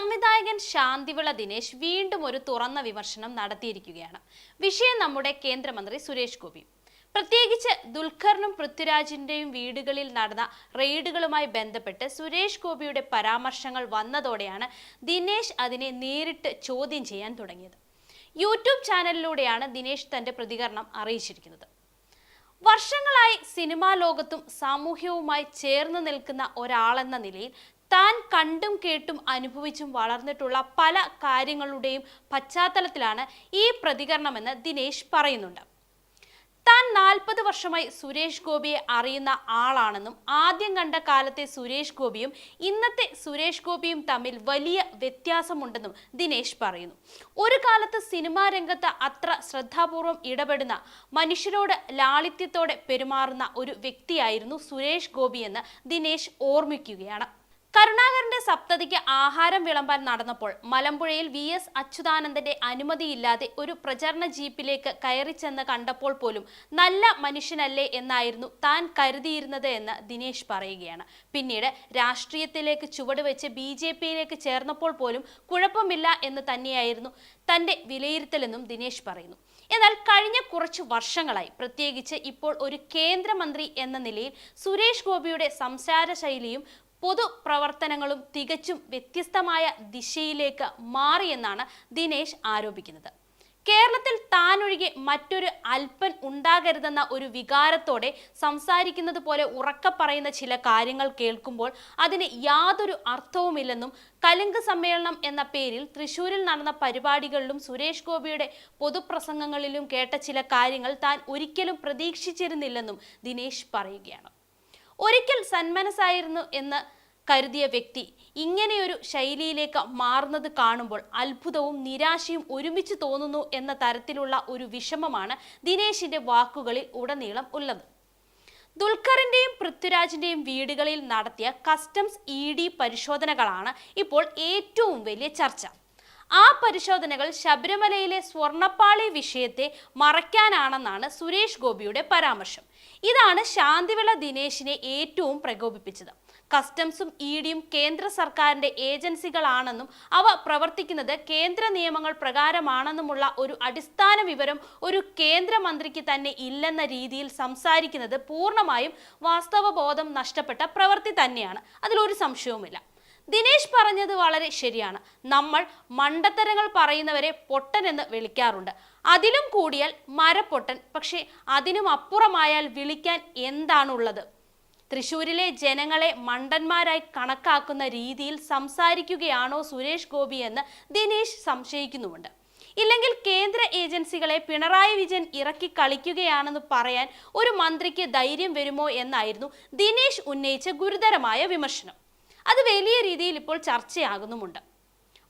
സംവിധായകൻ ശാന്തിവിള ദിനേശ് വീണ്ടും ഒരു തുറന്ന വിമർശനം നടത്തിയിരിക്കുകയാണ്. വിഷയം നമ്മുടെ കേന്ദ്രമന്ത്രി സുരേഷ് ഗോപി. പ്രത്യേകിച്ച് ദുൽഖറിനും പൃഥ്വിരാജിന്റെയും വീടുകളിൽ നടന്ന റെയ്ഡുകളുമായി ബന്ധപ്പെട്ട് സുരേഷ് ഗോപിയുടെ പരാമർശങ്ങൾ വന്നതോടെയാണ് ദിനേശ് അതിനെ നേരിട്ട് ചോദ്യം ചെയ്യാൻ തുടങ്ങിയത്. യൂട്യൂബ് ചാനലിലൂടെയാണ് ദിനേശ് തന്റെ പ്രതികരണം അറിയിച്ചിരിക്കുന്നത്. വർഷങ്ങളായി സിനിമാ ലോകത്തും സാമൂഹ്യവുമായി ചേർന്ന് നിൽക്കുന്ന ഒരാളെന്ന നിലയിൽ താൻ കണ്ടും കേട്ടും അനുഭവിച്ചും വളർന്നിട്ടുള്ള പല കാര്യങ്ങളുടെയും പശ്ചാത്തലത്തിലാണ് ഈ പ്രതികരണമെന്ന് ദിനേശ് പറയുന്നുണ്ട്. താൻ നാൽപ്പത് വർഷമായി സുരേഷ് ഗോപിയെ അറിയുന്ന ആളാണെന്നും ആദ്യം കണ്ട കാലത്തെ സുരേഷ് ഗോപിയും ഇന്നത്തെ സുരേഷ് ഗോപിയും തമ്മിൽ വലിയ വ്യത്യാസമുണ്ടെന്നും ദിനേശ് പറയുന്നു. ഒരു കാലത്ത് സിനിമാ രംഗത്ത് അത്ര ശ്രദ്ധാപൂർവം ഇടപെടുന്ന മനുഷ്യരോട് ലാളിത്യത്തോടെ പെരുമാറുന്ന ഒരു വ്യക്തിയായിരുന്നു സുരേഷ് ഗോപിയെന്ന് ദിനേശ് ഓർമ്മിക്കുകയാണ്. കരുണാകരന്റെ സപ്തതിക്ക് ആഹാരം വിളമ്പാൻ നടന്നപ്പോൾ മലമ്പുഴയിൽ വി എസ് അച്യുതാനന്ദന്റെ അനുമതിയില്ലാതെ ഒരു പ്രചരണ ജീപ്പിലേക്ക് കയറി ചെന്ന് കണ്ടപ്പോൾ പോലും നല്ല മനുഷ്യനല്ലേ എന്നായിരുന്നു താൻ കരുതിയിരുന്നത് എന്ന് ദിനേശ് പറയുകയാണ്. പിന്നീട് രാഷ്ട്രീയത്തിലേക്ക് ചുവടുവെച്ച് ബി ജെ പിയിലേക്ക് ചേർന്നപ്പോൾ പോലും കുഴപ്പമില്ല എന്ന് തന്നെയായിരുന്നു തന്റെ വിലയിരുത്തലെന്നും ദിനേശ് പറയുന്നു. എന്നാൽ കഴിഞ്ഞ കുറച്ച് വർഷങ്ങളായി പ്രത്യേകിച്ച് ഇപ്പോൾ ഒരു കേന്ദ്രമന്ത്രി എന്ന നിലയിൽ സുരേഷ് ഗോപിയുടെ സംസാര ശൈലിയും പൊതുപ്രവർത്തനങ്ങളും തികച്ചും വ്യത്യസ്തമായ ദിശയിലേക്ക് മാറിയെന്നാണ് ദിനേശ് ആരോപിക്കുന്നത്. കേരളത്തിൽ താനൊഴികെ മറ്റൊരു അല്പൻ ഉണ്ടാകരുതെന്ന ഒരു വികാരത്തോടെ സംസാരിക്കുന്നത് പോലെ ഉറക്ക പറയുന്ന ചില കാര്യങ്ങൾ കേൾക്കുമ്പോൾ അതിന് യാതൊരു അർത്ഥവുമില്ലെന്നും കലുങ്ക് സമ്മേളനം എന്ന പേരിൽ തൃശൂരിൽ നടന്ന പരിപാടികളിലും സുരേഷ് ഗോപിയുടെ പൊതുപ്രസംഗങ്ങളിലും കേട്ട ചില കാര്യങ്ങൾ താൻ ഒരിക്കലും പ്രതീക്ഷിച്ചിരുന്നില്ലെന്നും ദിനേശ് പറയുകയാണ്. ഒരിക്കൽ സന്മനസ്സായിരുന്നു എന്ന് കരുതിയ വ്യക്തി ഇങ്ങനെയൊരു ശൈലിയിലേക്ക് മാറുന്നത് കാണുമ്പോൾ അത്ഭുതവും നിരാശയും ഒരുമിച്ച് തോന്നുന്നു എന്ന തരത്തിലുള്ള ഒരു വിഷമമാണ് ദിനേശിന്റെ വാക്കുകളിൽ ഉടനീളം ഉള്ളത്. ദുൽഖറിന്റെയും പൃഥ്വിരാജിന്റെയും വീടുകളിൽ നടത്തിയ കസ്റ്റംസ് ഇ ഡി പരിശോധനകളാണ് ഇപ്പോൾ ഏറ്റവും വലിയ ചർച്ച. ആ പരിശോധനകൾ ശബരിമലയിലെ സ്വർണപ്പാളി വിഷയത്തെ മറയ്ക്കാനാണെന്നാണ് സുരേഷ് ഗോപിയുടെ പരാമർശം. ഇതാണ് ശാന്തിവിള ദിനേശിനെ ഏറ്റവും പ്രകോപിപ്പിച്ചത്. കസ്റ്റംസും ഇ ഡിയും കേന്ദ്ര സർക്കാരിന്റെ ഏജൻസികളാണെന്നും അവ പ്രവർത്തിക്കുന്നത് കേന്ദ്ര നിയമങ്ങൾ പ്രകാരമാണെന്നുമുള്ള ഒരു അടിസ്ഥാന വിവരം ഒരു കേന്ദ്രമന്ത്രിക്ക് തന്നെ ഇല്ലെന്ന രീതിയിൽ സംസാരിക്കുന്നത് പൂർണമായും വാസ്തവബോധം നഷ്ടപ്പെട്ട പ്രവൃത്തി തന്നെയാണ്. അതിലൊരു സംശയവുമില്ല. ദിനേശ് പറഞ്ഞത് വളരെ ശരിയാണ്. നമ്മൾ മണ്ടത്തരങ്ങൾ പറയുന്നവരെ പൊട്ടൻ എന്ന് വിളിക്കാറുണ്ട്. അതിലും കൂടിയാൽ മരപ്പൊട്ടൻ പക്ഷേ അതിനും അപ്പുറമായാൽ വിളിക്കാൻ എന്താണുള്ളത്? തൃശൂരിലെ ജനങ്ങളെ മണ്ടന്മാരായി കണക്കാക്കുന്ന രീതിയിൽ സംസാരിക്കുകയാണോ സുരേഷ് ഗോപി എന്ന് ദിനേശ് സംശയിക്കുന്നുമുണ്ട്. ഇല്ലെങ്കിൽ കേന്ദ്ര ഏജൻസികളെ പിണറായി വിജയൻ ഇറക്കി കളിക്കുകയാണെന്ന് പറയാൻ ഒരു മന്ത്രിക്ക് ധൈര്യം വരുമോ എന്നായിരുന്നു ദിനേശ് ഉന്നയിച്ച ഗുരുതരമായ വിമർശനം. അത് വലിയ രീതിയിൽ ഇപ്പോൾ ചർച്ചയാകുന്നുമുണ്ട്.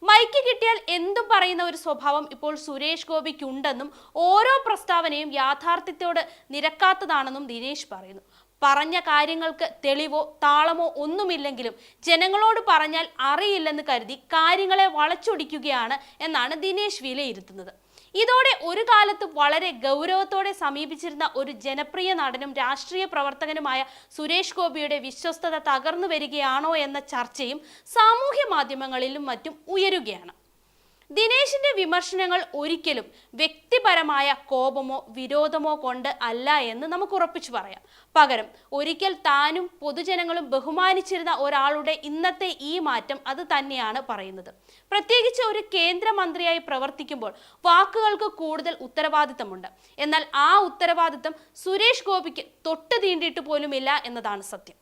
മൈക്ക് കിട്ടിയാൽ എന്തും പറയുന്ന ഒരു സ്വഭാവം ഇപ്പോൾ സുരേഷ് ഗോപിക്കുണ്ടെന്നും ഓരോ പ്രസ്താവനയും യാഥാർത്ഥ്യത്തോട് നിരക്കാത്തതാണെന്നും ദിനേശ് പറയുന്നു. പറഞ്ഞ കാര്യങ്ങൾക്ക് തെളിവോ താളമോ ഒന്നുമില്ലെങ്കിലും ജനങ്ങളോട് പറഞ്ഞാൽ അറിയില്ലെന്ന് കരുതി കാര്യങ്ങളെ വളച്ചൊടിക്കുകയാണ് എന്നാണ് ദിനേശ് വിലയിരുത്തുന്നത്. ഇതോടെ ഒരു കാലത്ത് വളരെ ഗൗരവത്തോടെ സമീപിച്ചിരുന്ന ഒരു ജനപ്രിയ നടനും രാഷ്ട്രീയ പ്രവർത്തകനുമായ സുരേഷ് ഗോപിയുടെ വിശ്വസ്തത തകർന്നു വരികയാണോ എന്ന ചർച്ചയും സാമൂഹ്യ മാധ്യമങ്ങളിലും മറ്റും ഉയരുകയാണ്. ദിനേശിന്റെ വിമർശനങ്ങൾ ഒരിക്കലും വ്യക്തിപരമായ കോപമോ വിരോധമോ കൊണ്ട് അല്ല എന്ന് നമുക്ക് ഉറപ്പിച്ചു പറയാം. പകരം ഒരിക്കൽ താനും പൊതുജനങ്ങളും ബഹുമാനിച്ചിരുന്ന ഒരാളുടെ ഇന്നത്തെ ഈ മാറ്റം അത് തന്നെയാണ് പറയുന്നത്. പ്രത്യേകിച്ച് ഒരു കേന്ദ്രമന്ത്രിയായി പ്രവർത്തിക്കുമ്പോൾ വാക്കുകൾക്ക് കൂടുതൽ ഉത്തരവാദിത്തമുണ്ട്. എന്നാൽ ആ ഉത്തരവാദിത്തം സുരേഷ് ഗോപിക്ക് തൊട്ട് തീണ്ടിയിട്ട് പോലുമില്ല എന്നതാണ് സത്യം.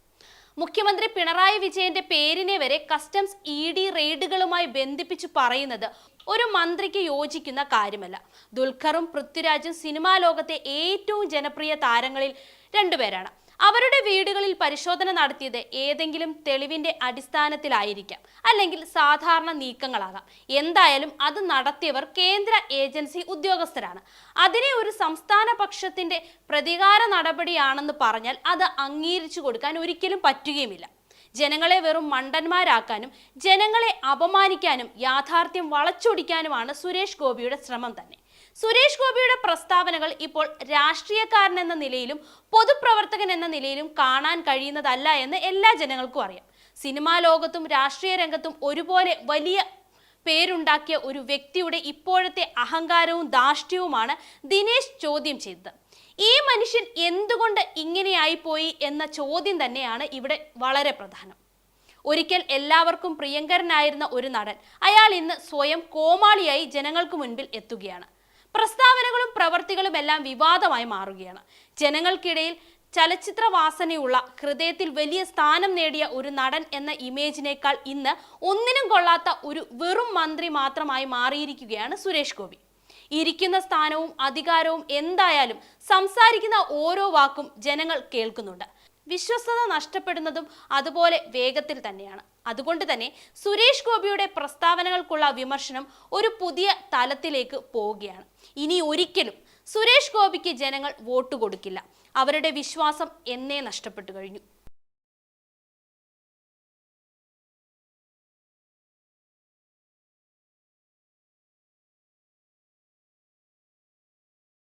മുഖ്യമന്ത്രി പിണറായി വിജയന്റെ പേരിനെ വരെ കസ്റ്റംസ് ഇ ഡി റെയ്ഡുകളുമായി ബന്ധിപ്പിച്ച് പറയുന്നത് ഒരു മന്ത്രിക്ക് യോജിക്കുന്ന കാര്യമല്ല. ദുൽഖറും പൃഥ്വിരാജും സിനിമാ ലോകത്തെ ഏറ്റവും ജനപ്രിയ താരങ്ങളിൽ രണ്ടുപേരാണ്. അവരുടെ വീടുകളിൽ പരിശോധന നടത്തിയത് ഏതെങ്കിലും തെളിവിന്റെ അടിസ്ഥാനത്തിലായിരിക്കാം. അല്ലെങ്കിൽ സാധാരണ നീക്കങ്ങളാകാം. എന്തായാലും അത് നടത്തിയവർ കേന്ദ്ര ഏജൻസി ഉദ്യോഗസ്ഥരാണ്. അതിനെ ഒരു സംസ്ഥാന പക്ഷത്തിന്റെ പ്രതികാര നടപടിയാണെന്ന് പറഞ്ഞാൽ അത് അംഗീകരിച്ചു കൊടുക്കാൻ ഒരിക്കലും പറ്റുകയുമില്ല. ജനങ്ങളെ വെറും മണ്ടന്മാരാക്കാനും ജനങ്ങളെ അപമാനിക്കാനും യാഥാർത്ഥ്യം വളച്ചൊടിക്കാനുമാണ് സുരേഷ് ഗോപിയുടെ ശ്രമം തന്നെ. സുരേഷ് ഗോപിയുടെ പ്രസ്താവനകൾ ഇപ്പോൾ രാഷ്ട്രീയക്കാരൻ എന്ന നിലയിലും പൊതുപ്രവർത്തകൻ എന്ന നിലയിലും കാണാൻ കഴിയുന്നതല്ല എന്ന് എല്ലാ ജനങ്ങൾക്കും അറിയാം. സിനിമാ ലോകത്തും രാഷ്ട്രീയ രംഗത്തും ഒരുപോലെ വലിയ പേരുണ്ടാക്കിയ ഒരു വ്യക്തിയുടെ ഇപ്പോഴത്തെ അഹങ്കാരവും ധാർഷ്ട്യവുമാണ് ദിനേശ് ചോദ്യം ചെയ്തത്. ഈ മനുഷ്യൻ എന്തുകൊണ്ട് ഇങ്ങനെയായിപ്പോയി എന്ന ചോദ്യം തന്നെയാണ് ഇവിടെ വളരെ പ്രധാനം. ഒരിക്കൽ എല്ലാവർക്കും പ്രിയങ്കരനായിരുന്ന ഒരു നടൻ അയാൾ ഇന്ന് സ്വയം കോമാളിയായി ജനങ്ങൾക്ക് മുൻപിൽ എത്തുകയാണ്. പ്രസ്താവനകളും പ്രവർത്തികളും എല്ലാം വിവാദമായി മാറുകയാണ്. ജനങ്ങൾക്കിടയിൽ ചലച്ചിത്ര വാസനയുള്ള ഹൃദയത്തിൽ വലിയ സ്ഥാനം നേടിയ ഒരു നടൻ എന്ന ഇമേജിനേക്കാൾ ഇന്ന് ഒന്നിനും കൊള്ളാത്ത ഒരു വെറും മന്ത്രി മാത്രമായി മാറിയിരിക്കുകയാണ് സുരേഷ് ഗോപി. ഇരിക്കുന്ന സ്ഥാനവും അധികാരവും എന്തായാലും സംസാരിക്കുന്ന ഓരോ വാക്കും ജനങ്ങൾ കേൾക്കുന്നുണ്ട്. വിശ്വസ്തത നഷ്ടപ്പെടുന്നതും അതുപോലെ വേഗത്തിൽ തന്നെയാണ്. അതുകൊണ്ട് തന്നെ സുരേഷ് ഗോപിയുടെ പ്രസ്താവനകൾക്കുള്ള വിമർശനം ഒരു പുതിയ തലത്തിലേക്ക് പോവുകയാണ്. ഇനി ഒരിക്കലും സുരേഷ് ഗോപിക്ക് ജനങ്ങൾ വോട്ട് കൊടുക്കില്ല. അവരുടെ വിശ്വാസം എന്നേ നഷ്ടപ്പെട്ടു കഴിഞ്ഞു.